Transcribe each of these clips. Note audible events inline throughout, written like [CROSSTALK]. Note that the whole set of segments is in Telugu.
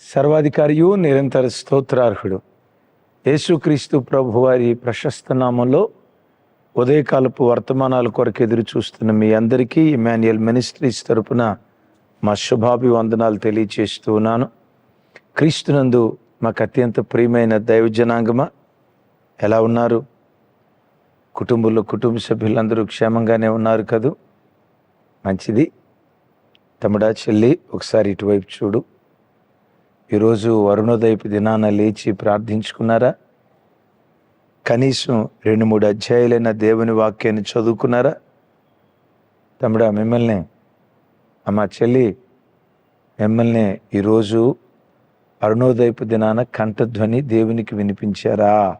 సర్వాధికారియు నిరంతర స్తోత్రార్హుడు. యేసుక్రీస్తు ప్రభువారి ప్రశస్త నామంలో ఉదయకాలపు వర్తమానాల కొరకు ఎదురు చూస్తున్న మీ అందరికీ ఇమాన్యుయల్ మినిస్ట్రీస్ తరపున మా శుభాభివందనాలు తెలియచేస్తూ ఉన్నాను. క్రీస్తునందు మాకు అత్యంత ప్రియమైన దైవ జనాంగమ? ఎలా ఉన్నారు? కుటుంబంలో కుటుంబ సభ్యులందరూ క్షేమంగానే ఉన్నారు కదూ? మంచిది. తమ్ముడా చెల్లి ఒకసారి ఇటువైపు చూడు. ఈరోజు అరుణోదయపు దినాన లేచి ప్రార్థించుకున్నారా? కనీసం రెండు మూడు అధ్యాయులైన దేవుని వాక్యాన్ని చదువుకున్నారా? తమ్ముడా మిమ్మల్ని అమ్మ చెల్లి మిమ్మల్ని ఈరోజు అరుణోదయపు దినాన కంఠధ్వని దేవునికి వినిపించారా?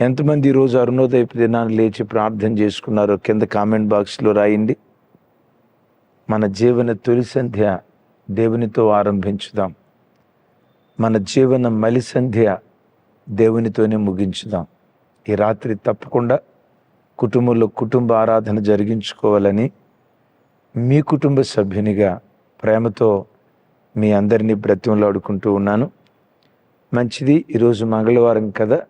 ఎంతమంది ఈరోజు అరుణోదయపు దినాన్ని లేచి ప్రార్థన చేసుకున్నారో కింద కామెంట్ బాక్స్లో రాయండి. మన జీవన తొలి సంధ్య దేవునితో ఆరంభించుదాం. మన జీవన మలి సంధ్య దేవునితోనే ముగించుదాం. ఈ రాత్రి తప్పకుండా కుటుంబంలో కుటుంబ ఆరాధన జరిగించుకోవాలని మీ కుటుంబ సభ్యునిగా ప్రేమతో మీ అందరినీ బ్రతిమలాడుకుంటూ ఉన్నాను. మంచిది ఈరోజు మంగళవారం కదా.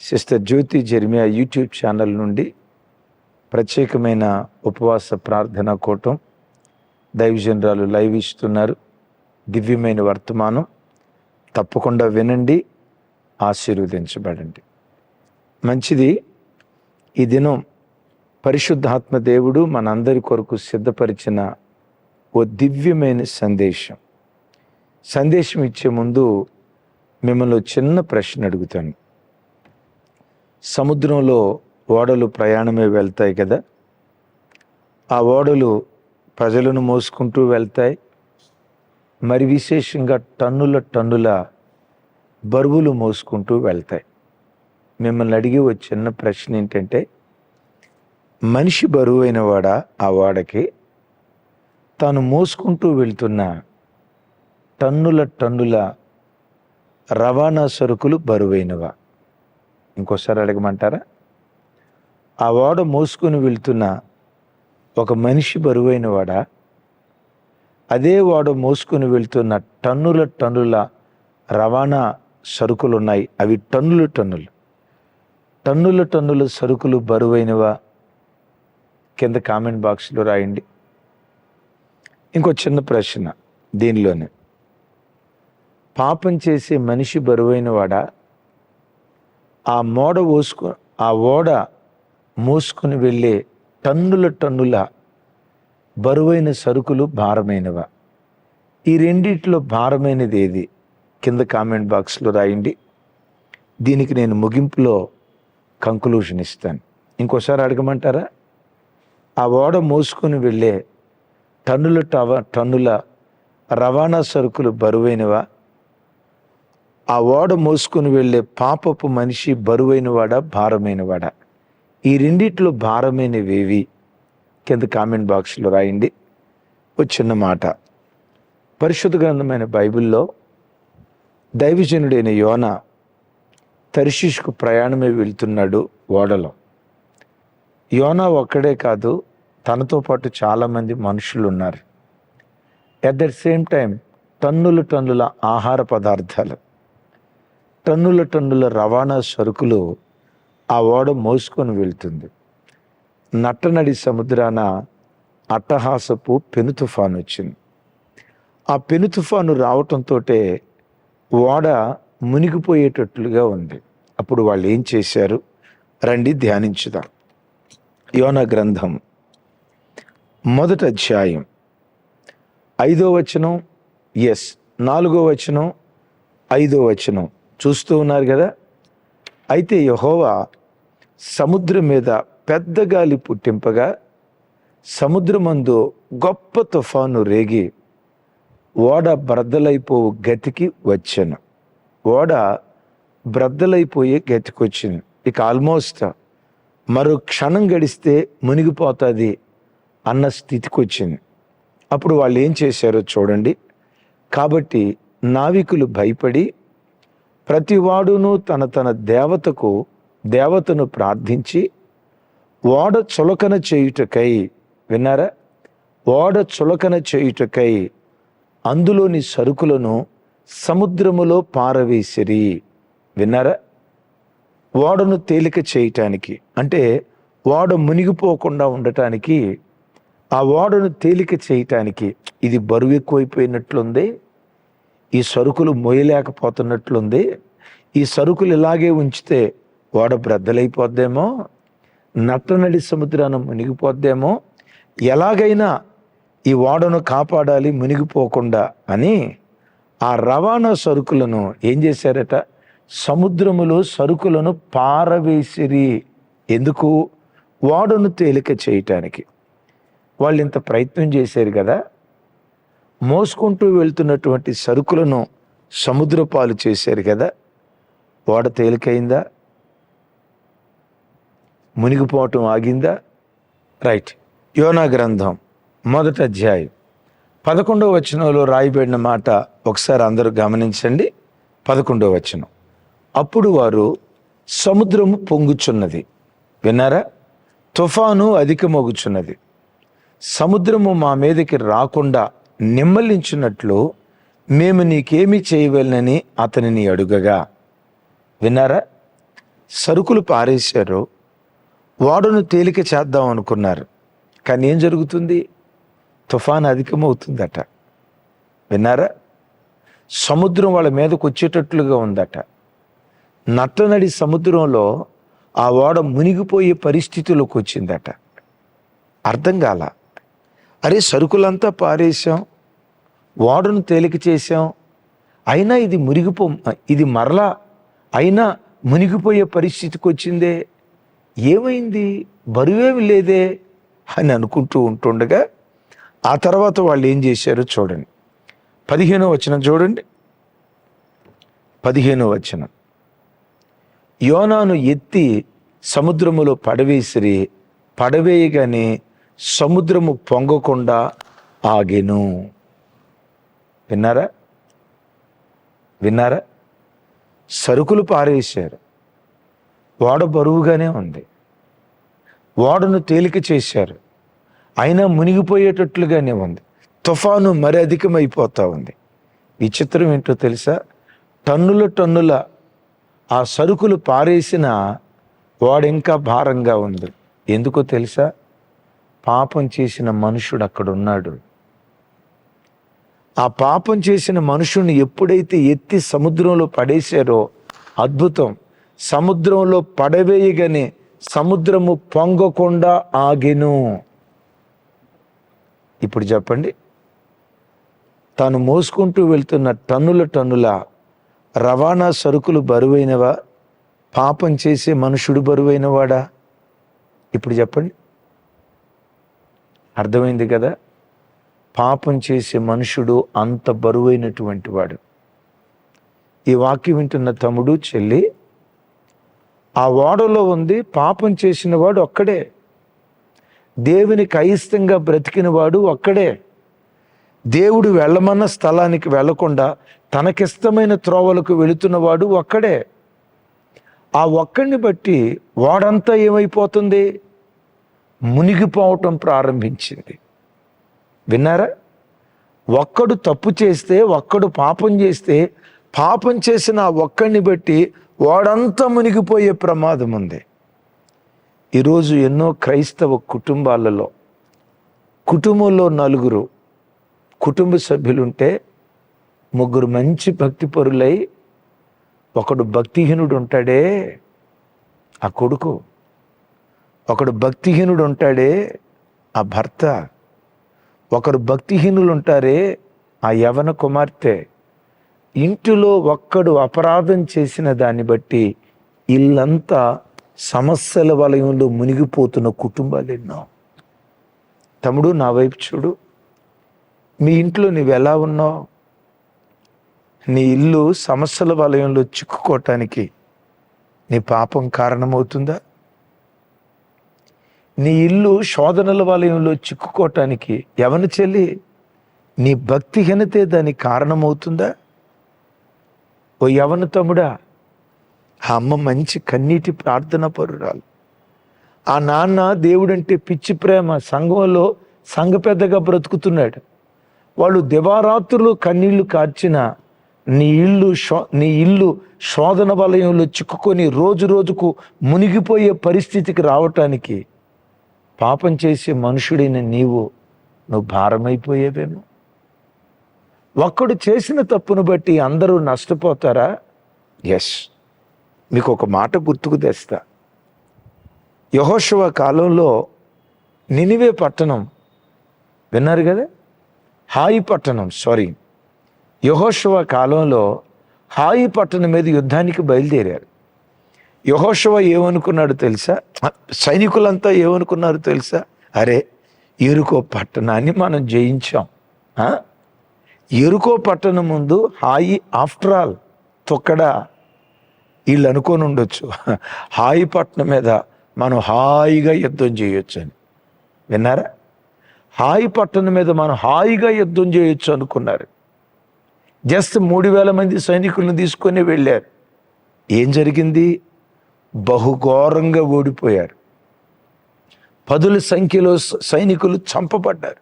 Sister Jyothi Jeremiah YouTube channel నుండి ప్రత్యేకమైన ఉపవాస ప్రార్థన కూటం దైవజనరాలు లైవ్ ఇస్తున్నారు. దివ్యమైన వర్తమానం. తప్పకుండా వినండి ఆశీర్వదించబడండి. మంచిది ఈ దినం పరిశుద్ధాత్మ దేవుడు మనందరి కొరకు సిద్ధపరిచిన ఓ దివ్యమైన సందేశం. సందేశం ఇచ్చే ముందు మిమ్మల్ని చిన్న ప్రశ్న అడుగుతాను. సముద్రంలో ఓడలు ప్రయాణమే వెళ్తాయి కదా? ఆ ఓడలు ప్రజలను మోసుకుంటూ వెళ్తాయి. మరి విశేషంగా టన్నుల టన్నుల బరువులు మోసుకుంటూ వెళ్తాయి. మిమ్మల్ని అడిగి వచ్చిన ప్రశ్న ఏంటంటే మనిషి బరువైన వాడ? ఆ వాడకి తాను మోసుకుంటూ వెళ్తున్న టన్నుల టన్నుల రవాణా సరుకులు బరువైనవా? ఇంకోసారి అడగమంటారా? ఆ ఓడ మోసుకొని వెళ్తున్న ఒక మనిషి బరువైన వాడా? అదే వాడు మోసుకుని వెళ్తున్న టన్నుల టన్నుల రవాణా సరుకులు ఉన్నాయి అవి టన్నులు టన్నులు. టన్నుల టన్నుల సరుకులు బరువైనవా? కింద కామెంట్ బాక్స్లో రాయండి. ఇంకో చిన్న ప్రశ్న దీనిలోనే. పాపం చేసే మనిషి బరువైనవాడా? ఆ మోడ ఓసుకు ఆ ఓడ మోసుకుని వెళ్ళే టన్నుల టన్నుల బరువైన సరుకులు భారమైనవా? ఈ రెండిట్లో భారమైనది ఏది? కింద కామెంట్ బాక్స్లో రాయండి. దీనికి నేను ముగింపులో కంక్లూషన్ ఇస్తాను. ఇంకోసారి అడగమంటారా? ఆ ఓడ మోసుకొని వెళ్ళే టన్నుల టవ టన్నుల రవాణా సరుకులు బరువైనవా? ఆ ఓడ మోసుకొని వెళ్ళే పాపపు మనిషి బరువైనవాడా? భారమైనవాడా? ఈ రెండిట్లో భారమైనవేవి కింద కామెంట్ బాక్స్లో రాయండి. ఒక చిన్న మాట. పరిశుద్ధ గ్రంథమైన బైబిల్లో దైవజనుడైన యోన తరిశిష్కు ప్రయాణమే వెళ్తున్నాడు ఓడలో. యోన ఒక్కడే కాదు తనతో పాటు చాలామంది మనుషులు ఉన్నారు. ఎట్ ద సేమ్ టైం టన్నుల టన్నుల ఆహార పదార్థాలు టన్నుల టన్నుల రవాణా సరుకులు ఆ ఓడ మోసుకొని వెళ్తుంది. నట్టనడి సముద్రాన అట్టహాసపు పెను తుఫాను వచ్చింది. ఆ పెను తుఫాను రావటంతో ఓడ మునిగిపోయేటట్లుగా ఉంది. అప్పుడు వాళ్ళు ఏం చేశారు? రండి ధ్యానించుదాం. యోన గ్రంథం మొదట అధ్యాయం ఐదో వచనం ఎస్ నాలుగో వచనం ఐదో వచనం. చూస్తూ ఉన్నారు కదా? అయితే యహోవా సముద్రం మీద పెద్ద గాలి పుట్టింపగా సముద్రమందు గొప్ప తుఫాను రేగి ఓడ బ్రద్దలైపోవు గతికి వచ్చాను. ఓడ బ్రద్దలైపోయే గతికి వచ్చింది ఇక ఆల్మోస్ట్ మరో క్షణం గడిస్తే మునిగిపోతుంది అన్న స్థితికి వచ్చింది అప్పుడు వాళ్ళు ఏం చేశారో చూడండి. కాబట్టి నావికులు భయపడి ప్రతివాడును తన తన దేవతకు దేవతను ప్రార్థించి ఓడ చులకన చేయుటకై విన్నారా? ఓడ చులకన చేయుటకై అందులోని సరుకులను సముద్రములో పారవేసిరి విన్నారా? ఓడను తేలిక చేయటానికి అంటే ఓడ మునిగిపోకుండా ఉండటానికి ఆ ఓడను తేలిక చేయటానికి ఇది బరువు ఎక్కువైపోయినట్లుంది ఈ సరుకులు మోయలేకపోతున్నట్లుంది ఈ సరుకులు ఇలాగే ఉంచితే ఓడ బ్రద్దలైపోద్దేమో? నట్టనడి సముద్రాన మునిగిపోద్దేమో? ఎలాగైనా ఈ ఓడను కాపాడాలి మునిగిపోకుండా అని ఆ రవాణా సరుకులను ఏం చేశారట? సముద్రములో సరుకులను పారవేసిరి. ఎందుకు? ఓడను తేలిక చేయటానికి. వాళ్ళు ఇంత ప్రయత్నం చేశారు కదా? మోసుకుంటూ వెళ్తున్నటువంటి సరుకులను సముద్ర పాలు చేశారు కదా? ఓడ తేలికైందా? మునిగిపోవటం ఆగిందా? రైట్. యోనా గ్రంథం మొదటి అధ్యాయం. పదకొండవ వచనంలో రాయబడిన మాట ఒకసారి అందరూ గమనించండి. పదకొండవ వచనం. అప్పుడు వారు సముద్రము పొంగుచున్నది. విన్నారా? తుఫాను అధికమొగుచున్నది. సముద్రము మా మీదకి రాకుండా నిమ్మలించినట్లు మేము నీకేమి చేయవలనని అతనిని అడుగగా. విన్నారా? సరుకులు పారేశారు. వాడును తేలిక చేద్దాం అనుకున్నారు. కానీ ఏం జరుగుతుంది? తుఫాన్ అధికమవుతుందట. విన్నారా? సముద్రం వాళ్ళ మీదకు వచ్చేటట్లుగా ఉందట. నట్టనడి సముద్రంలో ఆ ఓడ మునిగిపోయే పరిస్థితిలోకి వచ్చిందట. అర్థం కాల. అరే సరుకులంతా పారేసాం ఓడను తేలిక చేసాం అయినా ఇది మునిగిపో ఇది మరలా అయినా మునిగిపోయే పరిస్థితికి వచ్చిందే. ఏమైంది? బరువేమి లేదే అని అనుకుంటూ ఉంటుండగా ఆ తర్వాత వాళ్ళు ఏం చేశారో చూడండి. పదిహేనో వచనం చూడండి. పదిహేనో వచనం. యోనాను ఎత్తి సముద్రములో పడవేసిరి పడవేయగానే సముద్రము పొంగకుండా ఆగెను. విన్నారా? విన్నారా? సరుకులు పారేశారు. ఓడ బరువుగానే ఉంది. ఓడను తేలిక చేశారు. అయినా మునిగిపోయేటట్లుగానే ఉంది. తుఫాను మరి అధికమైపోతూ ఉంది. విచిత్రం ఏంటో తెలుసా? టన్నుల టన్నుల ఆ సరుకులు పారేసిన వాడు ఇంకా భారంగా ఉంది. ఎందుకో తెలుసా? పాపం చేసిన మనుషుడు అక్కడ ఉన్నాడు ఆ పాపం చేసిన మనుషుని ఎప్పుడైతే ఎత్తి సముద్రంలో పడేశారో అద్భుతం. సముద్రంలో పడవేయగానే సముద్రము పొంగకుండా ఆగెను. ఇప్పుడు చెప్పండి. తాను మోసుకుంటూ వెళ్తున్న టన్నుల టన్నుల రవాణా సరుకులు బరువైనవా? పాపం చేసే మనుషుడు బరువైనవాడా? ఇప్పుడు చెప్పండి. అర్థమైంది కదా? పాపం చేసే మనుషుడు అంత బరువైనటువంటి వాడు. ఈ వాక్యం వింటున్న తమ్ముడు చెల్లి ఆ ఓడలో ఉంది పాపం చేసిన వాడు ఒక్కడే. దేవునికి అయిష్టంగా బ్రతికిన వాడు ఒక్కడే. దేవుడు వెళ్ళమన్న స్థలానికి వెళ్ళకుండా తనకిష్టమైన త్రోవలకు వెళుతున్నవాడు ఒక్కడే. ఆ ఒక్కడిని బట్టి వాడంతా ఏమైపోతుంది? మునిగిపోవటం ప్రారంభించింది. విన్నారా? ఒక్కడు తప్పు చేస్తే ఒక్కడు పాపం చేస్తే పాపం చేసిన ఒక్కడిని బట్టి వాడంతా మునిగిపోయే ప్రమాదం ఉంది. ఈరోజు ఎన్నో క్రైస్తవ కుటుంబాలలో కుటుంబంలో నలుగురు కుటుంబ సభ్యులుంటే ముగ్గురు మంచి భక్తి పరులై ఒకడు భక్తిహీనుడు ఉంటాడే ఆ కొడుకు. ఒకడు భక్తిహీనుడు ఉంటాడే ఆ భర్త. ఒకరు భక్తిహీనులు ఉంటారే ఆ యవన కుమార్తె. ఇంటిలో ఒక్కడు అపరాధం చేసిన దాన్ని బట్టి ఇల్లంతా సమస్యల వలయంలో మునిగిపోతున్న కుటుంబాలు ఎన్నో. తమ్ముడు నా వైపు చూడు. మీ ఇంట్లో నువ్వెలా ఎలా ఉన్నావు? నీ ఇల్లు సమస్యల వలయంలో చిక్కుకోవటానికి నీ పాపం కారణమవుతుందా? నీ ఇల్లు శోధనల వలయంలో చిక్కుకోవటానికి ఎవని చెల్లి? నీ భక్తిహీనతే దానికి కారణమవుతుందా? ఓ యవన తమ్ముడా. ఆ అమ్మ మంచి కన్నీటి ప్రార్థన పరురాలు. ఆ నాన్న దేవుడంటే పిచ్చి ప్రేమ సంఘంలో సంఘ పెద్దగా బ్రతుకుతున్నాడు. వాళ్ళు దివారాత్రులు కన్నీళ్ళు కార్చిన నీ ఇల్లు శో నీ ఇల్లు శోధన వలయంలో చిక్కుకొని రోజు రోజుకు మునిగిపోయే పరిస్థితికి రావటానికి పాపం చేసే మనుషుడైన నీవు నువ్వు భారమైపోయేవేమో. ఒక్కడు చేసిన తప్పును బట్టి అందరూ నష్టపోతారా? ఎస్ మీకు ఒక మాట గుర్తుకు తెస్తా. యహోశవ కాలంలో నినివే పట్టణం విన్నారు కదా? హాయి పట్టణం సారీ యహోశవ కాలంలో హాయి పట్టణం మీద యుద్ధానికి బయలుదేరారు. యహోశవ ఏమనుకున్నాడు తెలుసా? సైనికులంతా ఏమనుకున్నారు తెలుసా? అరే ఎరుకో పట్టణాన్ని మనం జయించాం. ఎరుకో పట్టణం ముందు హాయి ఆఫ్టర్ ఆల్ తొక్కడా వీళ్ళు అనుకొని ఉండొచ్చు. హాయి పట్టణం మీద మనం హాయిగా యుద్ధం చేయొచ్చు అని. విన్నారా? హాయి పట్టణం మీద మనం హాయిగా యుద్ధం చేయొచ్చు అనుకున్నారు. జస్ట్ మూడు వేల మంది సైనికులను తీసుకొని వెళ్ళారు. ఏం జరిగింది? బహుఘోరంగా ఓడిపోయారు. పదుల సంఖ్యలో స- సైనికులు చంపబడ్డారు.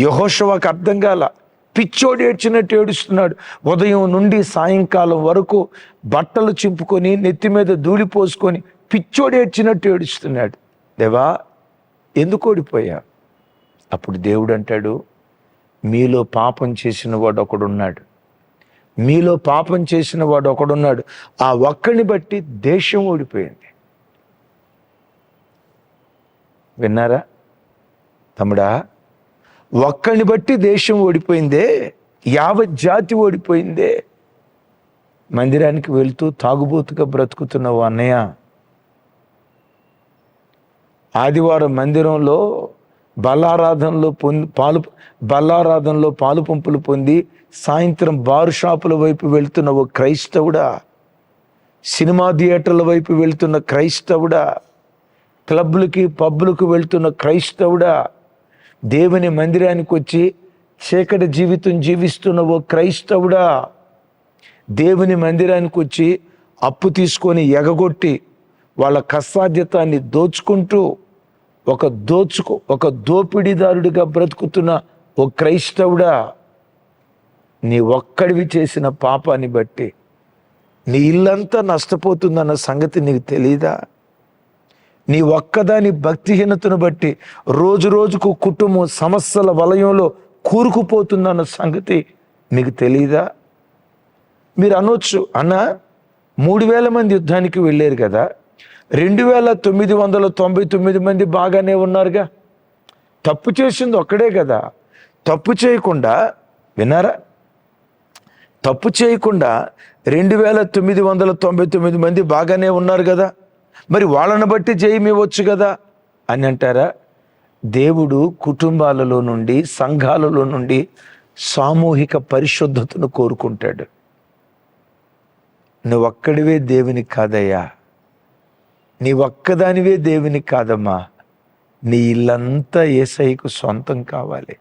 యహోషవాకు అర్థం కాల పిచ్చోడు ఏడ్చినట్టు ఏడుస్తున్నాడు. ఉదయం నుండి సాయంకాలం వరకు బట్టలు చింపుకొని నెత్తి మీద ధూళి పోసుకొని పిచ్చోడు ఏడ్చినట్టు ఏడుస్తున్నాడు. దేవా ఎందుకు ఓడిపోయా? అప్పుడు దేవుడు అంటాడు మీలో పాపం చేసిన వాడు ఒకడున్నాడు. మీలో పాపం చేసిన వాడు ఒకడున్నాడు. ఆ ఒక్కడిని బట్టి దేశం ఓడిపోయింది. విన్నారా? తమ్ముడా ఒక్కడిని బట్టి దేశం ఓడిపోయిందే యావత్ జాతి ఓడిపోయిందే. మందిరానికి వెళ్తూ తాగుబోతుగా బ్రతుకుతున్నావు అన్నయ్య ఆదివారం మందిరంలో బల్లారాధనలో పొంది పాలు బల్లారాధనలో పాలు పంపులు పొంది సాయంత్రం బారు షాపుల వైపు వెళ్తున్న ఓ క్రైస్తవుడా సినిమా థియేటర్ల వైపు వెళ్తున్న క్రైస్తవుడా క్లబ్లకి పబ్లకు వెళ్తున్న క్రైస్తవుడా దేవుని మందిరానికి వచ్చి చీకటి జీవితం జీవిస్తున్న ఓ క్రైస్తవుడా. దేవుని మందిరానికి వచ్చి అప్పు తీసుకొని ఎగగొట్టి వాళ్ళ కష్టాధ్యతాన్ని దోచుకుంటూ ఒక దోచుకు ఒక దోపిడీదారుడిగా బ్రతుకుతున్న ఓ క్రైస్తవుడా. నీ ఒక్కడివి చేసిన పాపాన్ని బట్టి నీ ఇల్లంతా నష్టపోతుందన్న సంగతి నీకు తెలీదా? నీ ఒక్కదాని భక్తిహీనతను బట్టి రోజు రోజుకు కుటుంబం సమస్యల వలయంలో కూరుకుపోతుందన్న సంగతి మీకు తెలియదా మీరు అనొచ్చు. అన్న మూడు వేల మంది యుద్ధానికి వెళ్ళారు కదా. రెండు వేల తొమ్మిది వందల తొంభై తొమ్మిది మంది బాగానే ఉన్నారుగా. తప్పు చేసింది ఒక్కడే కదా. తప్పు చేయకుండా విన్నారా? తప్పు చేయకుండా రెండు వేల తొమ్మిది వందల తొంభై తొమ్మిది మంది బాగానే ఉన్నారు కదా. మరి వాళ్ళని బట్టి జయమివ్వచ్చు కదా? అని అంటారా? దేవుడు కుటుంబాలలో నుండి సంఘాలలో నుండి సామూహిక పరిశుద్ధతను కోరుకుంటాడు. నువ్వు ఒక్కడివే దేవుని కాదయ్యా. నీ ఒక్కదానివే దేవుని కాదమ్మా. నీ ఇల్లంతా ఏసైకు సొంతం కావాలి.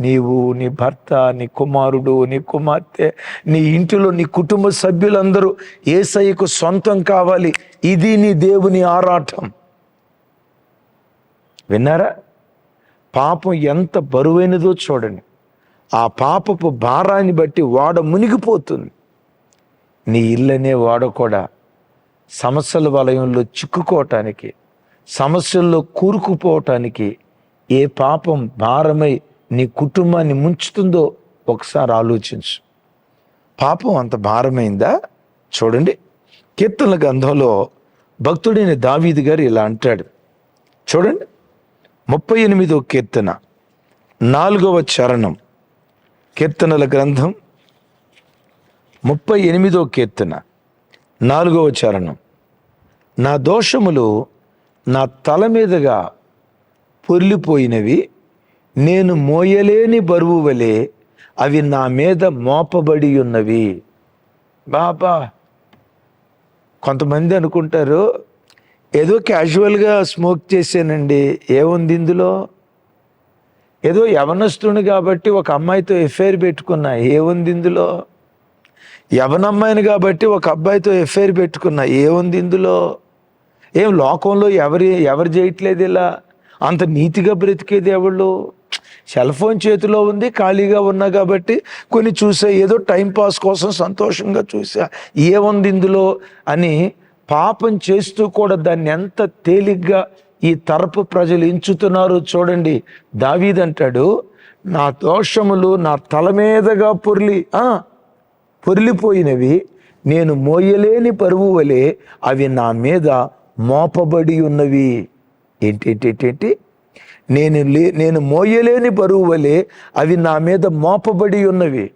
నీవు నీ భర్త నీ కుమారుడు నీ కుమార్తె నీ ఇంటిలో నీ కుటుంబ సభ్యులందరూ ఏసైకు సొంతం కావాలి. ఇది నీ దేవుని ఆరాటం. విన్నారా? పాపం ఎంత బరువైనదో చూడండి. ఆ పాపపు భారాన్ని బట్టి వాడ మునిగిపోతుంది. నీ ఇల్లనే వాడ కూడా. సమస్యల వలయంలో చిక్కుకోవటానికి సమస్యల్లో కూరుకుపోవటానికి ఏ పాపం భారమై నీ కుటుంబాన్ని ముంచుతుందో ఒకసారి ఆలోచించు. పాపం అంత భారమైందా? చూడండి. కీర్తనల గ్రంథంలో భక్తుడైన దావీది గారు ఇలా అంటాడు. చూడండి. ముప్పై ఎనిమిదో కీర్తన నాలుగవ చరణం. కీర్తనల గ్రంథం ముప్పై ఎనిమిదో కీర్తన నాలుగవ చరణం. నా దోషములు నా తల మీదుగా పొర్లిపోయినవి నేను మోయలేని బరువు వలె అవి నా మీద మోపబడి ఉన్నవి. బాబా కొంతమంది అనుకుంటారు ఏదో క్యాజువల్గా స్మోక్ చేశానండి ఏముంది ఇందులో? ఏదో యవనస్తుని కాబట్టి ఒక అమ్మాయితో ఎఫ్ఐఆర్ పెట్టుకున్నా ఏముంది ఇందులో? యవనమ్మాయిని కాబట్టి ఒక అబ్బాయితో ఎఫ్ఐఆర్ పెట్టుకున్నా ఏముంది ఇందులో? ఏం లోకంలో ఎవరి ఎవరు చేయట్లేదు ఇలా? అంత నీతిగా బ్రతికేది ఎవళ్ళు సెల్ ఫోన్ చేతిలో ఉంది ఖాళీగా ఉన్నా కాబట్టి కొన్ని చూసా ఏదో టైం పాస్ కోసం సంతోషంగా చూసా ఏముంది ఇందులో అని పాపం చేస్తూ కూడా దాన్ని ఎంత తేలిగ్గా ఈ తరపు ప్రజలు ఎంచుతున్నారు చూడండి. దావీదంటాడు నా దోషములు నా తల మీదగా పొర్లి పొర్లిపోయినవి. నేను మోయలేని పరువు వలె అవి నా మీద మోపబడి ఉన్నవి. ఏంటి ఏంటి ఏంటి? నేను లే నేను మోయలేని బరువు వలె అవి నా మీద మోపబడి ఉన్నవి.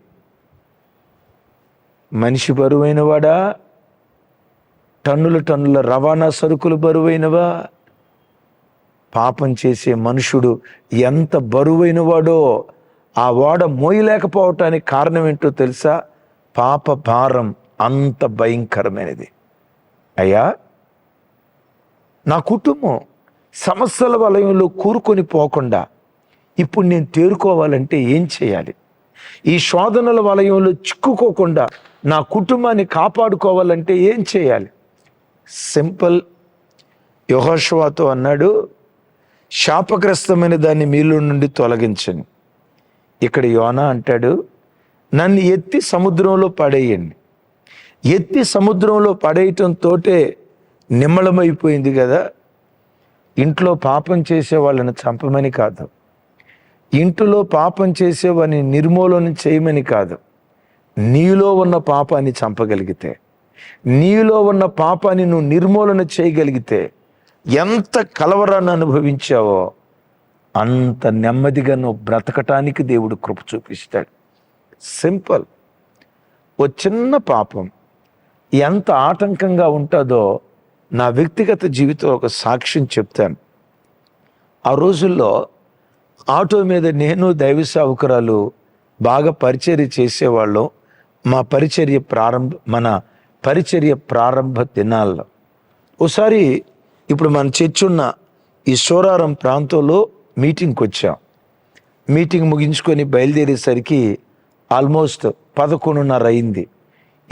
మనిషి బరువైన వాడా టన్నుల టన్నుల రవాణా సరుకులు బరువైనవా? పాపం చేసే మనుషుడు ఎంత బరువైన వాడో ఆ వాడ మోయలేకపోవటానికి కారణం ఏంటో తెలుసా? పాప భారం అంత భయంకరమైనది. అయ్యా నా కుటుంబం సమస్యల వలయంలో కూరుకొని పోకుండా ఇప్పుడు నేను తేరుకోవాలంటే ఏం చేయాలి? ఈ శోధనల వలయంలో చిక్కుకోకుండా నా కుటుంబాన్ని కాపాడుకోవాలంటే ఏం చేయాలి? సింపుల్. యహోషవాతో అన్నాడు శాపగ్రస్తమైన దాన్ని మీలో నుండి తొలగించండి ఇక్కడ యోనా అంటాడు నన్ను ఎత్తి సముద్రంలో పడేయండి. ఎత్తి సముద్రంలో పడేయటంతో నిమ్మళమైపోయింది కదా. ఇంట్లో పాపం చేసే వాళ్ళని చంపమని కాదు. ఇంటిలో పాపం చేసేవాని నిర్మూలన చేయమని కాదు. నీలో ఉన్న పాపాన్ని చంపగలిగితే నీలో ఉన్న పాపాన్ని నువ్వు నిర్మూలన చేయగలిగితే ఎంత కలవరాన్ని అనుభవించావో అంత నెమ్మదిగా నువ్వు బ్రతకటానికి దేవుడు కృప చూపిస్తాడు. సింపుల్. ఓ చిన్న పాపం ఎంత ఆటంకంగా ఉంటుందో నా వ్యక్తిగత జీవితం ఒక సాక్ష్యం చెప్తాను. ఆ రోజుల్లో ఆటో మీద నేను దైవ సేవకురాలు బాగా పరిచర్య చేసేవాళ్ళం. మా పరిచర్య ప్రారంభ మన పరిచర్య ప్రారంభ దినాల్లో. ఒకసారి ఇప్పుడు మన చర్చ్ ఉన్న ఈ సోరారం ప్రాంతంలో మీటింగ్కి వచ్చాం. మీటింగ్ ముగించుకొని బయలుదేరేసరికి ఆల్మోస్ట్ పదకొండున్నర అయింది.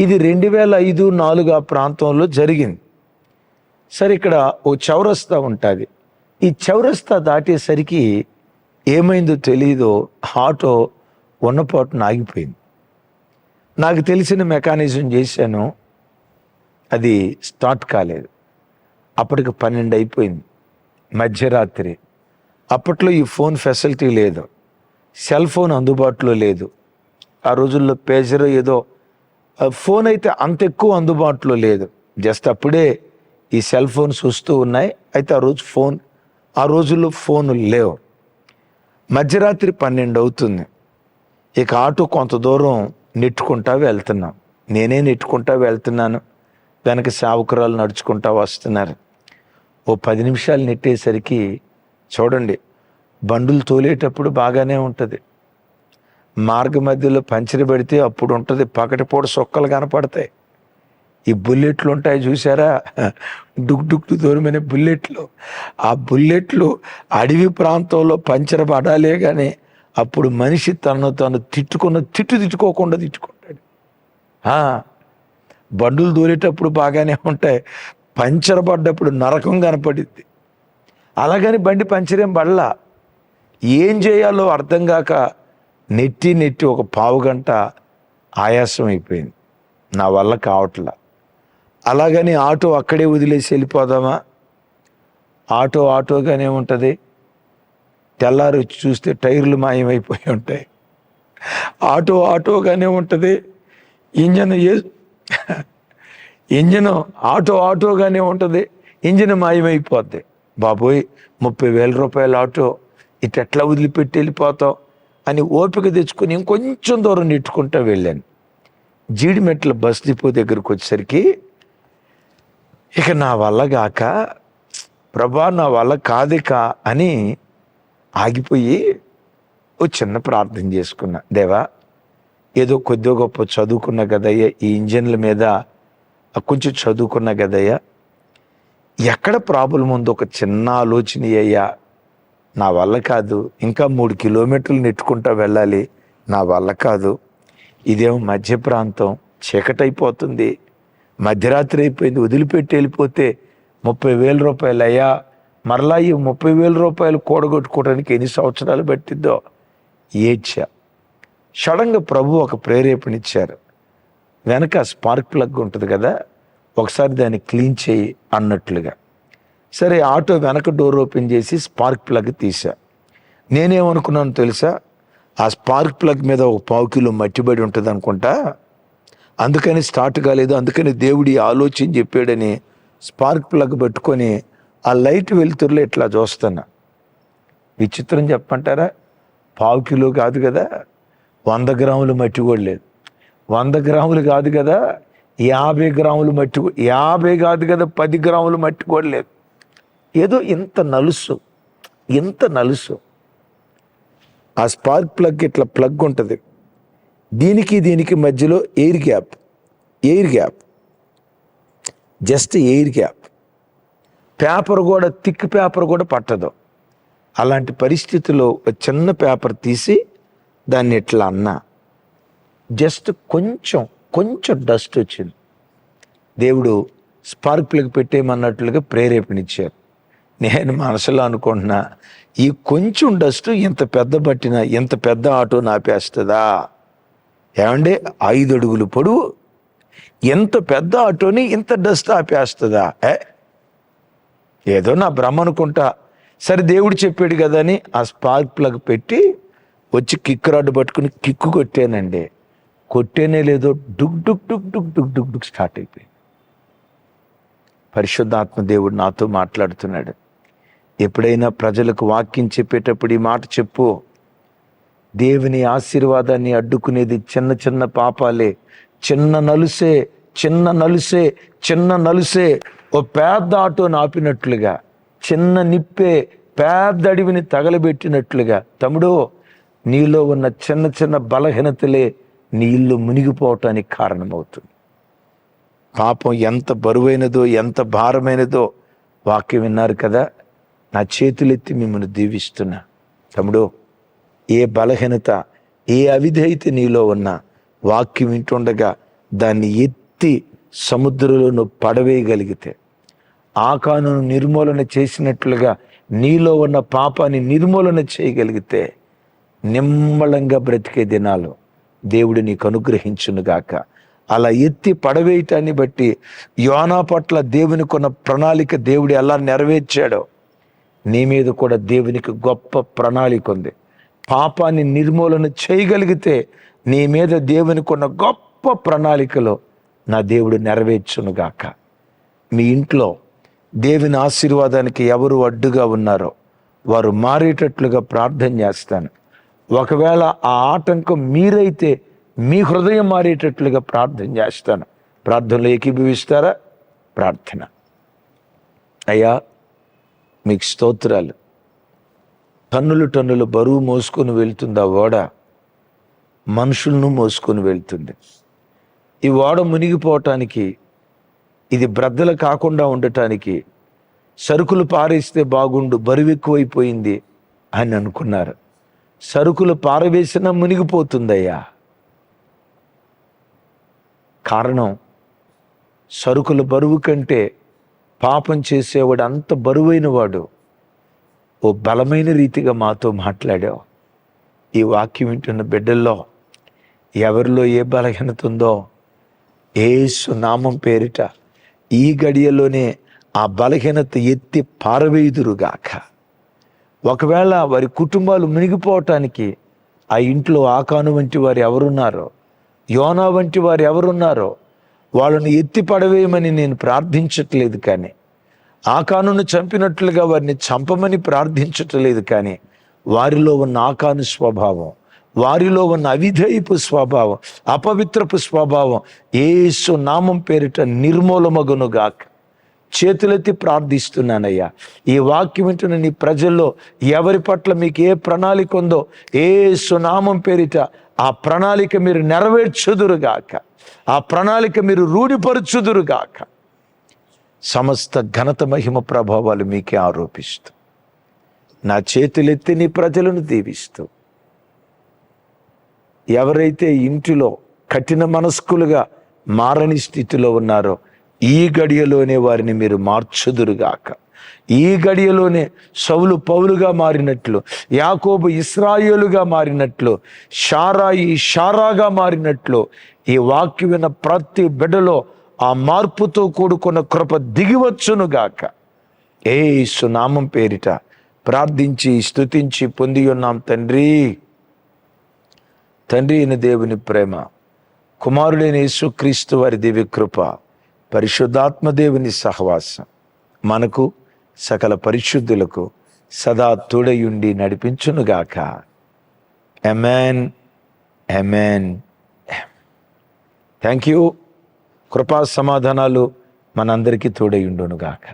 ఇది రెండు వేల ఐదు నాలుగు ఆ ప్రాంతంలో జరిగింది. సరే ఇక్కడ ఓ చౌరస్తా ఉంటుంది. ఈ చౌరస్తా దాటేసరికి ఏమైందో తెలియదో ఆటో ఉన్నపాటున ఆగిపోయింది. నాకు తెలిసిన మెకానిజం చేశాను. అది స్టార్ట్ కాలేదు. అప్పటికి పన్నెండు అయిపోయింది. మధ్యరాత్రి. అప్పట్లో ఈ ఫోన్ ఫెసిలిటీ లేదు. సెల్ ఫోన్ అందుబాటులో లేదు. ఆ రోజుల్లో పేజర్ ఏదో ఫోన్ అయితే అంత ఎక్కువ అందుబాటులో లేదు. జస్ట్ అప్పుడే ఈ సెల్ ఫోన్స్ వస్తూ ఉన్నాయి. అయితే ఆ రోజు ఫోన్ ఆ రోజుల్లో ఫోన్లు లేవు. మధ్యరాత్రి పన్నెండు అవుతుంది. ఇక ఆటో కొంత దూరం నెట్టుకుంటా వెళ్తున్నాం. నేనే నెట్టుకుంటా వెళ్తున్నాను. వెనక సేవకురాలు నడుచుకుంటా వస్తున్నారు. ఓ పది నిమిషాలు నెట్టేసరికి చూడండి బండులు తోలేటప్పుడు బాగానే ఉంటుంది. మార్గ మధ్యలో పంచర్ పెడితే అప్పుడు ఉంటుంది. పకటిపూట సొక్కలు కనపడతాయి. ఈ బుల్లెట్లు ఉంటాయి చూసారా డుక్ డుక్ దూరమైన బుల్లెట్లు. ఆ బుల్లెట్లు అడవి ప్రాంతంలో పంచర్ పడాలే కానీ అప్పుడు మనిషి తనను తను తిట్టుకున్న తిట్టు తిట్టుకోకుండా తిట్టుకుంటాడు. బండులు దూరేటప్పుడు బాగానే ఉంటాయి. పంచర పడ్డప్పుడు నరకం కనపడిద్ది. అలాగని బండి పంచరేం పడలా. ఏం చేయాలో అర్థం కాక నెట్టి నెట్టి ఒక పావు గంట ఆయాసం అయిపోయింది. నా వల్ల కావట్లా. అలాగని ఆటో అక్కడే వదిలేసి వెళ్ళిపోదామా? ఆటో ఆటోగానే ఉంటుంది. తెల్లారి వచ్చి చూస్తే టైర్లు మాయమైపోయి ఉంటాయి. ఆటో ఆటోగానే ఉంటుంది. ఇంజన్ ఏ [LAUGHS] ఇంజన్ ఆటో ఆటోగానే ఉంటుంది. ఇంజిన్ మాయమైపోద్ది. బాబోయ్ ముప్పై వేల రూపాయల ఆటో ఇటు ఎట్లా వదిలిపెట్టి వెళ్ళిపోతాం అని ఓపిక తెచ్చుకొని ఇంకొంచెం దూరం నెట్టుకుంటూ వెళ్ళాను. జీడిమెట్ల బస్ డిపో దగ్గరకు వచ్చేసరికి ఇక నా వల్ల గాక ప్రభా నా వల్ల కాదిక అని ఆగిపోయి ఓ చిన్న ప్రార్థన చేసుకున్నా. దేవా ఏదో కొద్దిగా గొప్ప చదువుకున్న కదయ్య ఈ ఇంజన్ల మీద కొంచెం చదువుకున్న కదయ్యా. ఎక్కడ ప్రాబ్లం ఉందో ఒక చిన్న ఆలోచన అయ్యా. నా వల్ల కాదు ఇంకా మూడు కిలోమీటర్లు నెట్టుకుంటా వెళ్ళాలి నా వల్ల కాదు. ఇదేమో మధ్య ప్రాంతం చీకటైపోతుంది. మధ్యరాత్రి అయిపోయింది వదిలిపెట్టి వెళ్ళిపోతే ముప్పై వేల రూపాయలు అయ్యా మరలా ఈ ముప్పై వేల రూపాయలు కూడగొట్టుకోవడానికి ఎన్ని సంవత్సరాలు పట్టిద్దో ఏడ్చా. సడన్గా ప్రభు ఒక ప్రేరేపణ ఇచ్చారు వెనక స్పార్క్ ప్లగ్ ఉంటుంది కదా ఒకసారి దాన్ని క్లీన్ చేయి అన్నట్లుగా. సరే ఆటో వెనక డోర్ ఓపెన్ చేసి స్పార్క్ ప్లగ్ తీసా నేనేమనుకున్నాను తెలుసా? ఆ స్పార్క్ ప్లగ్ మీద ఒక పావు కిలో మట్టిబడి ఉంటుంది అనుకుంటా అందుకని స్టార్ట్ కాలేదు అందుకని దేవుడి ఆలోచన చెప్పాడని స్పార్క్ ప్లగ్ పెట్టుకొని ఆ లైట్ వెలుతురులో ఇట్లా చూస్తున్నా. విచిత్రం చెప్పంటారా పావు కిలో కాదు కదా? వంద గ్రాములు మట్టి కూడా లేదు. వంద గ్రాములు కాదు కదా? యాభై గ్రాములు మట్టి యాభై కాదు కదా? పది గ్రాములు మట్టి కూడా లేదు. ఏదో ఇంత నలుసు ఇంత నలుసు. ఆ స్పార్క్ ప్లగ్ ఇట్లా ప్లగ్ ఉంటుంది. దీనికి దీనికి మధ్యలో air gap air gap just air gap paper కూడా థిక్ పేపర్ కూడా పట్టదు. అలాంటి పరిస్థితిలో ఒక చిన్న పేపర్ తీసి దాన్ని ఇట్లా అన్నా? జస్ట్ కొంచెం కొంచెం డస్ట్ వచ్చింది. దేవుడు స్పార్క్ పెట్టేయమన్నట్లుగా ప్రేరేపణిచ్చారు. నేను మనసులో అనుకుంటున్నా ఈ కొంచెం డస్ట్ ఇంత పెద్ద పట్టిన ఇంత పెద్ద ఆటో నాపేస్తుందా? ఏమంటే ఐదు అడుగులు పొడువు. ఎంత పెద్ద ఆటోని ఇంత డస్ట్ ఆపేస్తుందా? ఏ? ఏదో నా భ్రమ అనుకుంటా. సరే దేవుడు చెప్పాడు కదా అని ఆ స్పార్క్ ప్లగ్ పెట్టి వచ్చి కిక్ రాడ్ పట్టుకుని కిక్కు కొట్టానండి. కొట్టేనే లేదో డుక్ డుక్ డుక్ డుక్ డుక్ డుక్ డుక్ స్టార్ట్ అయిపోయింది. పరిశుద్ధాత్మ దేవుడు నాతో మాట్లాడుతున్నాడు. ఎప్పుడైనా ప్రజలకు వాక్యం చెప్పేటప్పుడు ఈ మాట చెప్పు. దేవుని ఆశీర్వాదాన్ని అడ్డుకునేది చిన్న చిన్న పాపాలే. చిన్న నలుసే చిన్న నలుసే చిన్న నలుసే. ఓ పెద్ద ఆటోని ఆపినట్లుగా చిన్న నిప్పే పెద్ద అడవిని తగలబెట్టినట్లుగా. తమ్ముడు నీలో ఉన్న చిన్న చిన్న బలహీనతలే నీ ఇల్లు మునిగిపోవటానికి కారణమవుతుంది. పాపం ఎంత బరువైనదో ఎంత భారమైనదో వాక్యం విన్నారు కదా? నా చేతులెత్తి మిమ్మల్ని దీవిస్తున్నా. తమ్ముడు ఏ బలహీనత ఏ అవిధేయత నీలో ఉన్న వాక్యం వింటుండగా దాన్ని ఎత్తి సముద్రంలో నువ్వు పడవేయగలిగితే ఆకాను నిర్మూలన చేసినట్లుగా నీలో ఉన్న పాపాన్ని నిర్మూలన చేయగలిగితే నిమ్మళంగా బ్రతికే దినాలు దేవుడు నీకు అనుగ్రహించునుగాక అలా ఎత్తి పడవేయటాన్ని బట్టి యోనా పట్ల దేవునికి ఉన్న ప్రణాళిక దేవుడు ఎలా నెరవేర్చాడో నీ మీద కూడా దేవునికి గొప్ప ప్రణాళిక ఉంది. పాపాన్ని నిర్మూలన చేయగలిగితే నీ మీద దేవుని కొన్న గొప్ప ప్రణాళికలో నా దేవుడు నెరవేర్చునుగాక. మీ ఇంట్లో దేవుని ఆశీర్వాదానికి ఎవరు అడ్డుగా ఉన్నారో వారు మారేటట్లుగా ప్రార్థన చేస్తాను. ఒకవేళ ఆ ఆటంకం మీరైతే మీ హృదయం మారేటట్లుగా ప్రార్థన చేస్తాను. ప్రార్థనలో ఏకీభవిస్తారా? ప్రార్థన. అయ్యా మీకు స్తోత్రాలు. టన్నులు టన్నులు బరువు మోసుకొని వెళ్తుంది ఆ ఓడ. మనుషులను మోసుకొని వెళ్తుంది. ఈ ఓడ మునిగిపోవటానికి ఇది బ్రద్దలు కాకుండా ఉండటానికి సరుకులు పారేస్తే బాగుండు బరువు ఎక్కువైపోయింది అని అనుకున్నారు. సరుకులు పారవేసినా మునిగిపోతుందయ్యా. కారణం సరుకుల బరువు కంటే పాపం చేసేవాడు అంత బరువైన వాడు ఓ బలమైన రీతిగా మాతో మాట్లాడావు. ఈ వాక్యం వింటున్న బిడ్డల్లో ఎవరిలో ఏ బలహీనత ఉందో ఏసు నామం పేరిట ఈ గడియలోనే ఆ బలహీనత ఎత్తి పారవేయుదురుగాక. ఒకవేళ వారి కుటుంబాలు మునిగిపోవటానికి ఆ ఇంట్లో ఆకాను వంటి వారు ఎవరున్నారో యోనా వంటి వారు ఎవరున్నారో వాళ్ళని ఎత్తి పడవేయమని నేను ప్రార్థించట్లేదు కానీ ఆకానును చంపినట్లుగా వారిని చంపమని ప్రార్థించటలేదు కానీ వారిలో ఉన్న ఆకాను స్వభావం వారిలో ఉన్న అవిధేయపు స్వభావం అపవిత్రపు స్వభావం ఏసు నామం పేరిట నిర్మూలమగునుగాక. చేతులెత్తి ప్రార్థిస్తున్నానయ్యా. ఈ వాక్యం వింటున్న నీ ప్రజల్లో ఎవరి పట్ల మీకు ఏ ప్రణాళిక ఉందో ఏ సునామం పేరిట ఆ ప్రణాళిక మీరు నెరవేర్చుదురుగాక. ఆ ప్రణాళిక మీరు రూఢిపరచుదురుగాక. సమస్త ఘనత మహిమ ప్రభావాలు మీకే ఆరోపిస్తూ నా చేతులెత్తి నీ ప్రజలను దీవిస్తూ ఎవరైతే ఇంటిలో కఠిన మనస్కులుగా మారని స్థితిలో ఉన్నారో ఈ గడియలోనే వారిని మీరు మార్చుదురుగాక. ఈ గడియలోనే సౌలు పౌలుగా మారినట్లు యాకోబు ఇస్రాయేలుగా మారినట్లు షారాయి షారాగా మారినట్లు ఈ వాక్యమైన ప్రతి బిడ్డలో ఆ మార్పుతో కూడుకున్న కృప దిగివచ్చునుగాక ఏ సునామం పేరిట ప్రార్థించి స్థుతించి పొంది ఉన్నాం తండ్రి. తండ్రి అయిన దేవుని ప్రేమ కుమారుడైన యేసుక్రీస్తు వారి దివ్య కృప పరిశుద్ధాత్మ దేవుని సహవాసం మనకు సకల పరిశుద్ధులకు సదా తోడయుండి నడిపించునుగాక ఎమెన్ ఎమెన్ థ్యాంక్ యూ కృపా సమాధానాలు మనందరికీ తోడయుండునుగాక